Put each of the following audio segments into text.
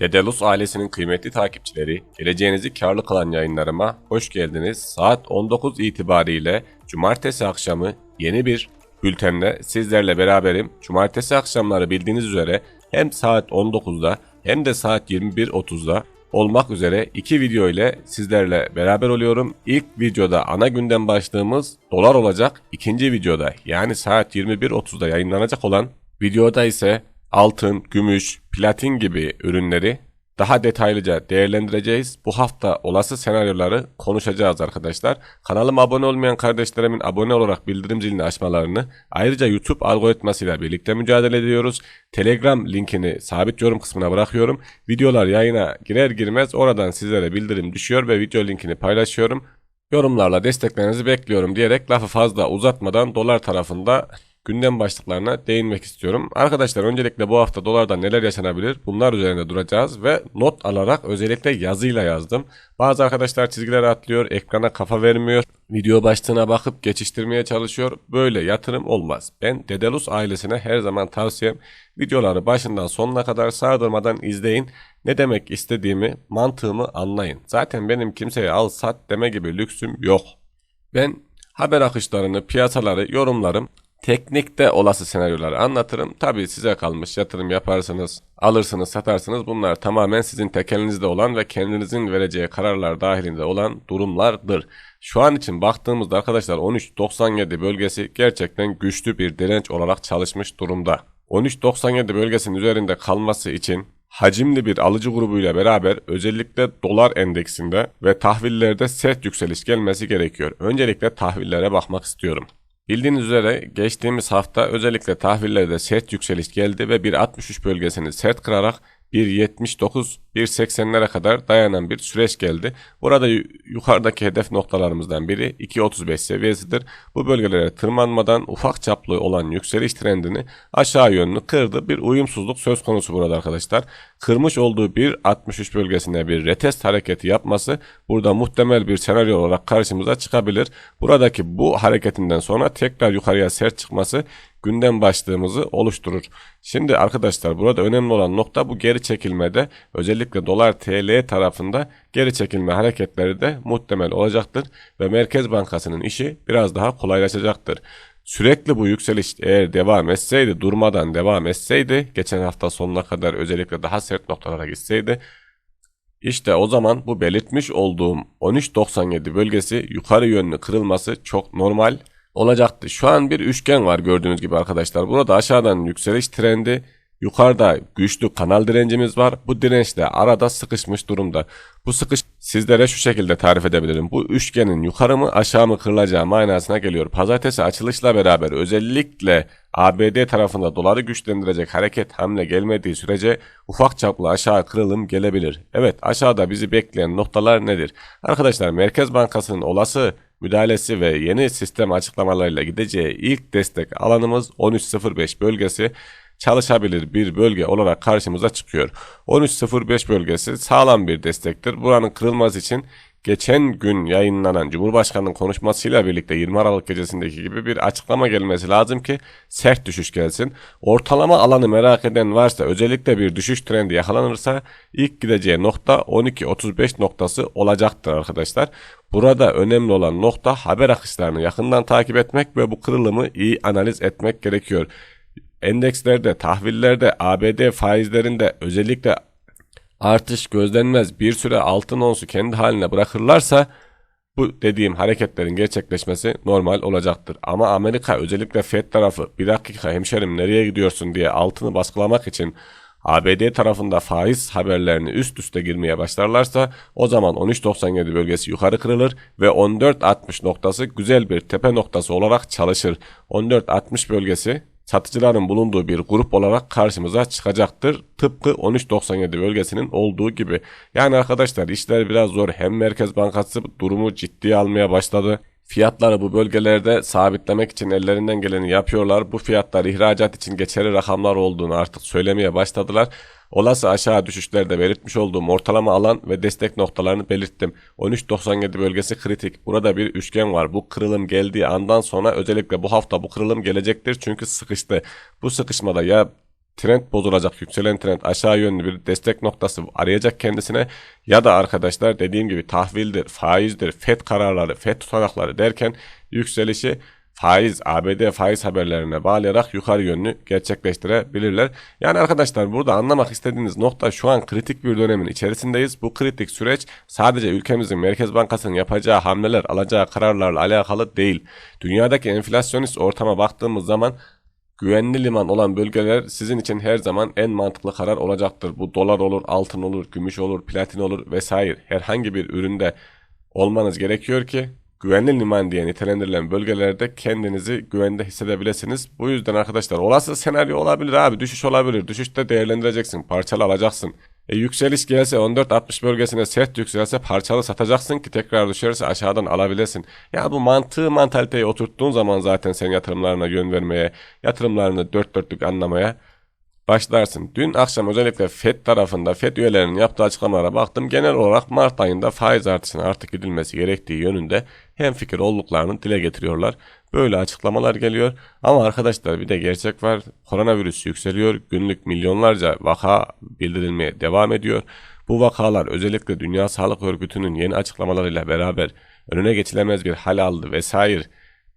Dedalus ailesinin kıymetli takipçileri, geleceğinizi karlı kılan yayınlarıma hoş geldiniz. Saat 19 itibariyle cumartesi akşamı yeni bir bültenle sizlerle beraberim. Cumartesi akşamları bildiğiniz üzere hem saat 19'da hem de saat 21.30'da olmak üzere iki video ile sizlerle beraber oluyorum. İlk videoda ana gündem başlığımız dolar olacak. İkinci videoda yani saat 21.30'da yayınlanacak olan videoda ise altın, gümüş, platin gibi ürünleri daha detaylıca değerlendireceğiz. Bu hafta olası senaryoları konuşacağız arkadaşlar. Kanalıma abone olmayan kardeşlerimin abone olarak bildirim zilini açmalarını, ayrıca YouTube algoritmasıyla birlikte mücadele ediyoruz. Telegram linkini sabit yorum kısmına bırakıyorum. Videolar yayına girer girmez oradan sizlere bildirim düşüyor ve video linkini paylaşıyorum. Yorumlarla desteklerinizi bekliyorum diyerek lafı fazla uzatmadan dolar tarafında gündem başlıklarına değinmek istiyorum. Arkadaşlar öncelikle bu hafta dolarda neler yaşanabilir bunlar üzerinde duracağız ve not alarak özellikle yazıyla yazdım. Bazı arkadaşlar çizgiler atlıyor, ekrana kafa vermiyor, video başlığına bakıp geçiştirmeye çalışıyor. Böyle yatırım olmaz. Ben Dedelus ailesine her zaman tavsiyem videoları başından sonuna kadar sardırmadan izleyin. Ne demek istediğimi, mantığımı anlayın. Zaten benim kimseye al sat deme gibi lüksüm yok. Ben haber akışlarını, piyasaları yorumlarım. Teknikte olası senaryoları anlatırım. Tabii size kalmış yatırım yaparsınız, alırsınız, satarsınız. Bunlar tamamen sizin tekelinizde olan ve kendinizin vereceği kararlar dahilinde olan durumlardır. Şu an için baktığımızda arkadaşlar 13.97 bölgesi gerçekten güçlü bir direnç olarak çalışmış durumda. 13.97 bölgesinin üzerinde kalması için hacimli bir alıcı grubuyla beraber özellikle dolar endeksinde ve tahvillerde sert yükseliş gelmesi gerekiyor. Öncelikle tahvillere bakmak istiyorum. Bildiğiniz üzere geçtiğimiz hafta özellikle tahvillerde sert yükseliş geldi ve 1.63 bölgesini sert kırarak 1.79, 1.80'lere kadar dayanan bir süreç geldi. Burada yukarıdaki hedef noktalarımızdan biri 2.35 seviyesidir. Bu bölgelere tırmanmadan ufak çaplı olan yükseliş trendini aşağı yönlü kırdı. Bir uyumsuzluk söz konusu burada arkadaşlar. Kırmış olduğu 1.63 bölgesine bir retest hareketi yapması burada muhtemel bir senaryo olarak karşımıza çıkabilir. Buradaki bu hareketinden sonra tekrar yukarıya sert çıkması gündem başlığımızı oluşturur. Şimdi arkadaşlar burada önemli olan nokta bu geri çekilmede özellikle dolar TL tarafında geri çekilme hareketleri de muhtemel olacaktır ve Merkez Bankası'nın işi biraz daha kolaylaşacaktır. Sürekli bu yükseliş eğer devam etseydi, durmadan devam etseydi, geçen hafta sonuna kadar özellikle daha sert noktalara gitseydi, işte o zaman bu belirtmiş olduğum 13.97 bölgesi yukarı yönlü kırılması çok normal olacaktı. Şu an bir üçgen var gördüğünüz gibi arkadaşlar. Burada aşağıdan yükseliş trendi, yukarıda güçlü kanal direncimiz var. Bu direnç de arada sıkışmış durumda. Bu sıkış sizlere şu şekilde tarif edebilirim. Bu üçgenin yukarı mı aşağı mı kırılacağı manasına geliyor. Pazartesi açılışla beraber özellikle ABD tarafında doları güçlendirecek hareket hamle gelmediği sürece ufak çaplı aşağı kırılım gelebilir. Evet aşağıda bizi bekleyen noktalar nedir? Arkadaşlar Merkez Bankası'nın olası müdahalesi ve yeni sistem açıklamalarıyla gideceği ilk destek alanımız 13.05 bölgesi çalışabilir bir bölge olarak karşımıza çıkıyor. 13.05 bölgesi sağlam bir destektir. Buranın kırılması için geçen gün yayınlanan Cumhurbaşkanı'nın konuşmasıyla birlikte 20 Aralık gecesindeki gibi bir açıklama gelmesi lazım ki sert düşüş gelsin. Ortalama alanı merak eden varsa özellikle bir düşüş trendi yakalanırsa ilk gideceği nokta 12.35 noktası olacaktır arkadaşlar. Burada önemli olan nokta haber akışlarını yakından takip etmek ve bu kırılımı iyi analiz etmek gerekiyor. Endekslerde, tahvillerde, ABD faizlerinde özellikle artış gözlenmez bir süre altın onsu kendi haline bırakırlarsa bu dediğim hareketlerin gerçekleşmesi normal olacaktır. Ama Amerika özellikle Fed tarafı bir dakika hemşerim nereye gidiyorsun diye altını baskılamak için ABD tarafında faiz haberlerini üst üste girmeye başlarlarsa o zaman 13.97 bölgesi yukarı kırılır ve 14.60 noktası güzel bir tepe noktası olarak çalışır. 14.60 bölgesi satıcıların bulunduğu bir grup olarak karşımıza çıkacaktır. Tıpkı 13.97 bölgesinin olduğu gibi. Yani arkadaşlar işler biraz zor. Hem Merkez Bankası durumu ciddiye almaya başladı. Fiyatları bu bölgelerde sabitlemek için ellerinden geleni yapıyorlar. Bu fiyatlar ihracat için geçerli rakamlar olduğunu artık söylemeye başladılar. Olası aşağı düşüşlerde belirtmiş olduğum ortalama alan ve destek noktalarını belirttim. 13.97 bölgesi kritik. Burada bir üçgen var. Bu kırılım geldiği andan sonra özellikle bu hafta bu kırılım gelecektir çünkü sıkıştı. Bu sıkışmada ya trend bozulacak, yükselen trend aşağı yönlü bir destek noktası arayacak kendisine ya da arkadaşlar dediğim gibi tahvildir, faizdir, FED kararları, FED tutanakları derken yükselişi faiz, ABD faiz haberlerine bağlayarak yukarı yönlü gerçekleştirebilirler. Yani arkadaşlar burada anlamak istediğiniz nokta şu an kritik bir dönemin içerisindeyiz. Bu kritik süreç sadece ülkemizin Merkez Bankası'nın yapacağı hamleler, alacağı kararlarla alakalı değil. Dünyadaki enflasyonist ortama baktığımız zaman güvenli liman olan bölgeler sizin için her zaman en mantıklı karar olacaktır. Bu dolar olur, altın olur, gümüş olur, platin olur vesaire. Herhangi bir üründe olmanız gerekiyor ki güvenli liman diye nitelendirilen bölgelerde kendinizi güvende hissedebilirsiniz. Bu yüzden arkadaşlar olası senaryo olabilir abi. Düşüş olabilir. Düşüşte değerlendireceksin. Parçalı alacaksın. E, yükseliş gelse 14.60 bölgesine sert yükselse parçalı satacaksın ki tekrar düşerse aşağıdan alabilirsin. Ya bu mantığı mantaliteyi oturttuğun zaman zaten sen yatırımlarına yön vermeye, yatırımlarını dört dörtlük anlamaya başlarsın. Dün akşam özellikle FED tarafında FED üyelerinin yaptığı açıklamalara baktım. Genel olarak Mart ayında faiz artışına artık gidilmesi gerektiği yönünde hem fikir olduklarını dile getiriyorlar. Böyle açıklamalar geliyor. Ama arkadaşlar bir de gerçek var. Koronavirüs yükseliyor. Günlük milyonlarca vaka bildirilmeye devam ediyor. Bu vakalar özellikle Dünya Sağlık Örgütü'nün yeni açıklamalarıyla beraber önüne geçilemez bir hal aldı vesaire.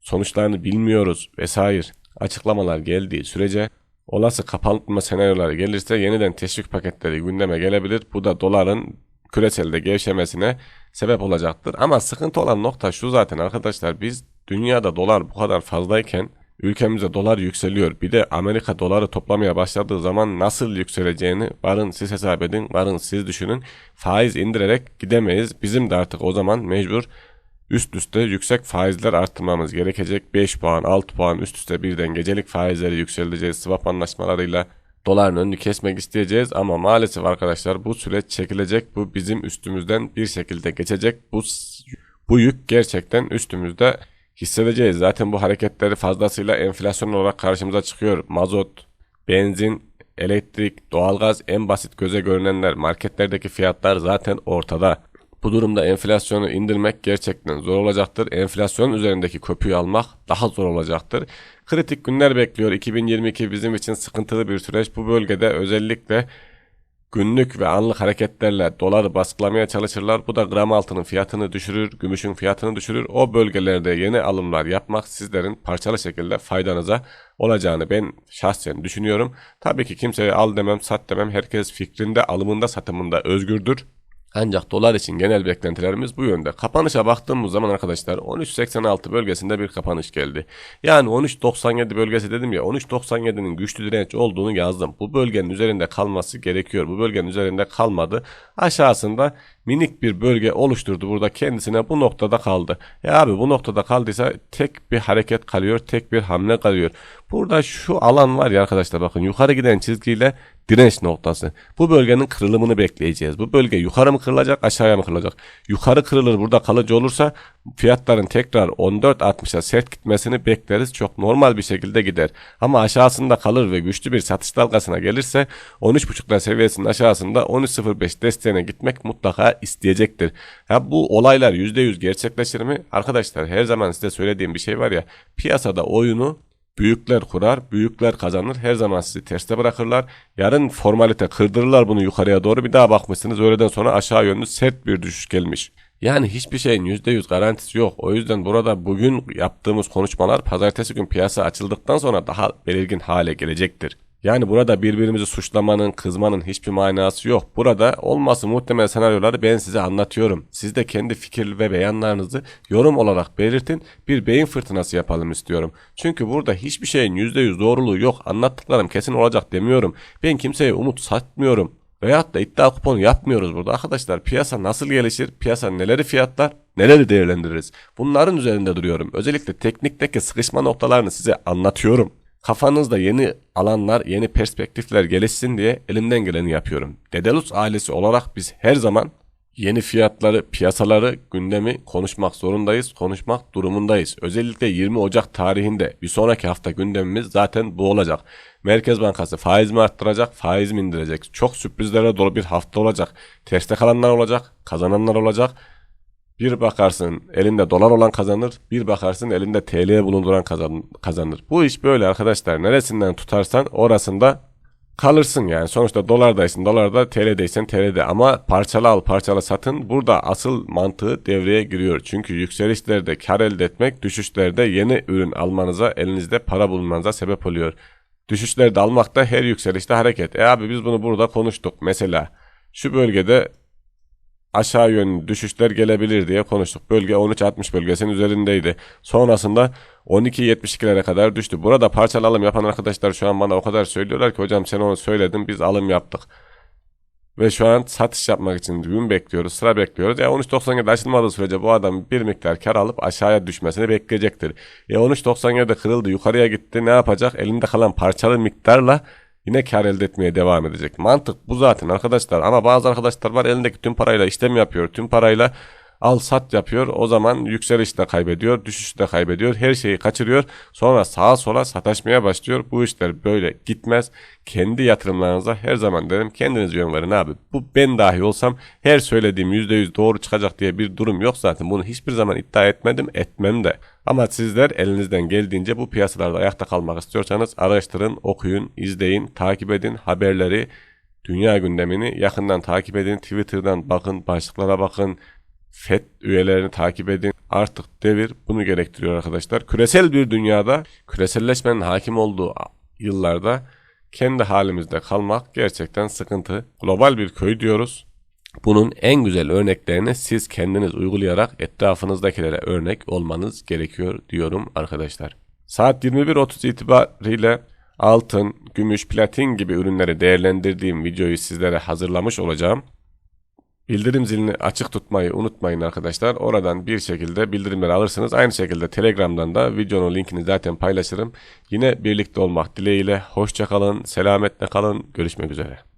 Sonuçlarını bilmiyoruz vesaire. Açıklamalar geldiği sürece olası kapanma senaryoları gelirse yeniden teşvik paketleri gündeme gelebilir. Bu da doların küreselde gevşemesine sebep olacaktır. Ama sıkıntı olan nokta şu zaten arkadaşlar biz dünyada dolar bu kadar fazlayken ülkemizde dolar yükseliyor. Bir de Amerika doları toplamaya başladığı zaman nasıl yükseleceğini varın siz hesap edin, varın siz düşünün. Faiz indirerek gidemeyiz. Bizim de artık o zaman mecbur üst üste yüksek faizler arttırmamız gerekecek. 5 puan, 6 puan üst üste birden gecelik faizleri yükselteceğiz. Swap anlaşmalarıyla doların önünü kesmek isteyeceğiz ama maalesef arkadaşlar bu süreç çekilecek. Bu bizim üstümüzden bir şekilde geçecek. Bu bu yük gerçekten üstümüzde hissedeceğiz. Zaten bu hareketleri fazlasıyla enflasyon olarak karşımıza çıkıyor. Mazot, benzin, elektrik, doğalgaz en basit göze görünenler marketlerdeki fiyatlar zaten ortada. Bu durumda enflasyonu indirmek gerçekten zor olacaktır. Enflasyon üzerindeki köpüğü almak daha zor olacaktır. Kritik günler bekliyor. 2022 bizim için sıkıntılı bir süreç. Bu bölgede özellikle günlük ve anlık hareketlerle doları baskılamaya çalışırlar. Bu da gram altının fiyatını düşürür, gümüşün fiyatını düşürür. O bölgelerde yeni alımlar yapmak sizlerin parçalı şekilde faydanıza olacağını ben şahsen düşünüyorum. Tabii ki kimseye al demem, sat demem. Herkes fikrinde, alımında, satımında özgürdür. Ancak dolar için genel beklentilerimiz bu yönde. Kapanışa baktığımız zaman arkadaşlar 13.86 bölgesinde bir kapanış geldi. Yani 13.97 bölgesi dedim ya 13.97'nin güçlü direnç olduğunu yazdım. Bu bölgenin üzerinde kalması gerekiyor. Bu bölgenin üzerinde kalmadı. Aşağısında minik bir bölge oluşturdu burada kendisine bu noktada kaldı. E abi bu noktada kaldıysa tek bir hareket kalıyor, tek bir hamle kalıyor. Burada şu alan var ya arkadaşlar bakın yukarı giden çizgiyle direnç noktası. Bu bölgenin kırılımını bekleyeceğiz. Bu bölge yukarı mı kırılacak aşağıya mı kırılacak? Yukarı kırılır burada kalıcı olursa fiyatların tekrar 14.60'a sert gitmesini bekleriz. Çok normal bir şekilde gider. Ama aşağısında kalır ve güçlü bir satış dalgasına gelirse 13.5'lar seviyesinin aşağısında 13.05 desteğine gitmek mutlaka isteyecektir. Ya bu olaylar %100 gerçekleşir mi? Arkadaşlar her zaman size söylediğim bir şey var ya piyasada oyunu Büyükler kurar, büyükler kazanır. Her zaman sizi terste bırakırlar. Yarın formalite kırdırırlar bunu yukarıya doğru. Bir daha bakmışsınız öğleden sonra aşağı yönlü sert bir düşüş gelmiş. Yani hiçbir şeyin %100 garantisi yok. O yüzden burada bugün yaptığımız konuşmalar pazartesi gün piyasa açıldıktan sonra daha belirgin hale gelecektir. Yani burada birbirimizi suçlamanın, kızmanın hiçbir manası yok. Burada olması muhtemel senaryoları ben size anlatıyorum. Siz de kendi fikir ve beyanlarınızı yorum olarak belirtin. Bir beyin fırtınası yapalım istiyorum. Çünkü burada hiçbir şeyin %100 doğruluğu yok. Anlattıklarım kesin olacak demiyorum. Ben kimseye umut satmıyorum. Veyahut da iddia kuponu yapmıyoruz burada. Arkadaşlar piyasa nasıl gelişir? Piyasa neleri fiyatlar? Neleri değerlendiririz? Bunların üzerinde duruyorum. Özellikle teknikteki sıkışma noktalarını size anlatıyorum. Kafanızda yeni alanlar, yeni perspektifler gelişsin diye elimden geleni yapıyorum. Dedelus ailesi olarak biz her zaman yeni fiyatları, piyasaları, gündemi konuşmak zorundayız, konuşmak durumundayız. Özellikle 20 Ocak tarihinde bir sonraki hafta gündemimiz zaten bu olacak. Merkez Bankası faiz mi arttıracak, faiz mi indirecek? Çok sürprizlere dolu bir hafta olacak. Terste kalanlar olacak, kazananlar olacak. Bir bakarsın elinde dolar olan kazanır, bir bakarsın elinde TL bulunduran kazan, kazanır. Bu iş böyle arkadaşlar. Neresinden tutarsan orasında kalırsın yani. Sonuçta dolardaysın, dolarda TL'deysen TL'de ama parçalı al, parçalı satın. Burada asıl mantığı devreye giriyor. Çünkü yükselişlerde kar elde etmek, düşüşlerde yeni ürün almanıza, elinizde para bulmanıza sebep oluyor. Düşüşlerde almakta her yükselişte hareket. E abi biz bunu burada konuştuk. Mesela şu bölgede aşağı yönlü düşüşler gelebilir diye konuştuk. Bölge 13.60 bölgesinin üzerindeydi. Sonrasında 12.72'lere kadar düştü. Burada parçalı alım yapan arkadaşlar şu an bana o kadar söylüyorlar ki hocam sen onu söyledin biz alım yaptık. Ve şu an satış yapmak için gün bekliyoruz, sıra bekliyoruz. Ya 13.97 açılmadığı sürece bu adam bir miktar kar alıp aşağıya düşmesini bekleyecektir. Ya 13.97'de kırıldı, yukarıya gitti ne yapacak? Elinde kalan parçalı miktarla yine kar elde etmeye devam edecek. Mantık bu zaten arkadaşlar. Ama bazı arkadaşlar var elindeki tüm parayla işlem yapıyor. Tüm parayla al sat yapıyor. O zaman yükseliş de kaybediyor, düşüş de kaybediyor. Her şeyi kaçırıyor. Sonra sağa sola sataşmaya başlıyor. Bu işler böyle gitmez. Kendi yatırımlarınıza her zaman derim kendiniz yön verin abi. Bu ben dahi olsam her söylediğim %100 doğru çıkacak diye bir durum yok zaten. Bunu hiçbir zaman iddia etmedim, etmem de. Ama sizler elinizden geldiğince bu piyasalarda ayakta kalmak istiyorsanız araştırın, okuyun, izleyin, takip edin haberleri, dünya gündemini yakından takip edin. Twitter'dan bakın, başlıklara bakın, FED üyelerini takip edin. Artık devir bunu gerektiriyor arkadaşlar. Küresel bir dünyada küreselleşmenin hakim olduğu yıllarda kendi halimizde kalmak gerçekten sıkıntı. Global bir köy diyoruz. Bunun en güzel örneklerini siz kendiniz uygulayarak etrafınızdakilere örnek olmanız gerekiyor diyorum arkadaşlar. Saat 21.30 itibariyle altın, gümüş, platin gibi ürünleri değerlendirdiğim videoyu sizlere hazırlamış olacağım. Bildirim zilini açık tutmayı unutmayın arkadaşlar. Oradan bir şekilde bildirimleri alırsınız. Aynı şekilde Telegram'dan da videonun linkini zaten paylaşırım. Yine birlikte olmak dileğiyle. Hoşçakalın, selametle kalın. Görüşmek üzere.